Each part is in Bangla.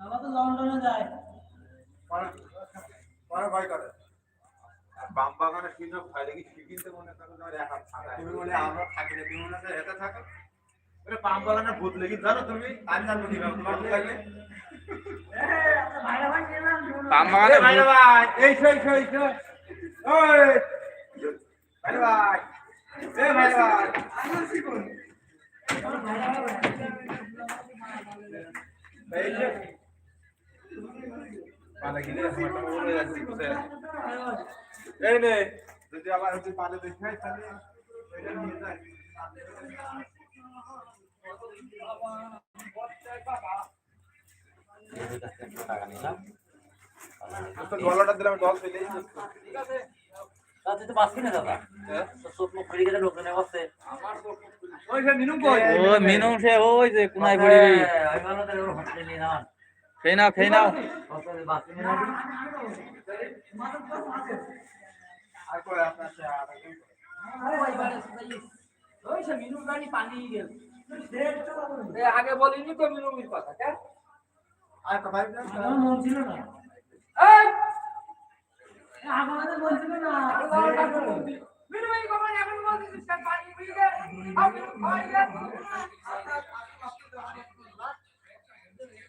বাবা তো লন্ডনে যায়। পরে ভয় করে। বাম বাগানে কি ভয় দেখি কিনতে মনে করো তোমার একা থাকা তুমি বলে আমরা থাকি না। তুমি মনে হয় একা থাকো? ওরে বাম বাগানে ভূত লেগে জানো তুমি আমি জানব কি তোমার ভূত ভাই বাগানে ভাই ভাই এই শোই ওই। ভাই ভাই এ ভাই। ভাই একটা ওরে যাচ্ছি কোথায় এই নে যদি আবার হচ্ছে পালে দেখাই তাহলে এটা নিয়ে যাই। গলাটা দিলাম জল ফেলে ঠিক আছে। তুই তো বাঁচবি না দাদা মুখ গেলে লোকজনে বসছে ওই যে কই? ও সে ওই যে কোনায় পড়ে আমি ভালো তাহলে নিয়ে খেয়ে নাও খেয়ে নাও। আগে বলিনি তো মিনুমির কথা কেন? আর ভাই না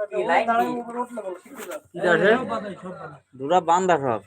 কি বান্ধা সব।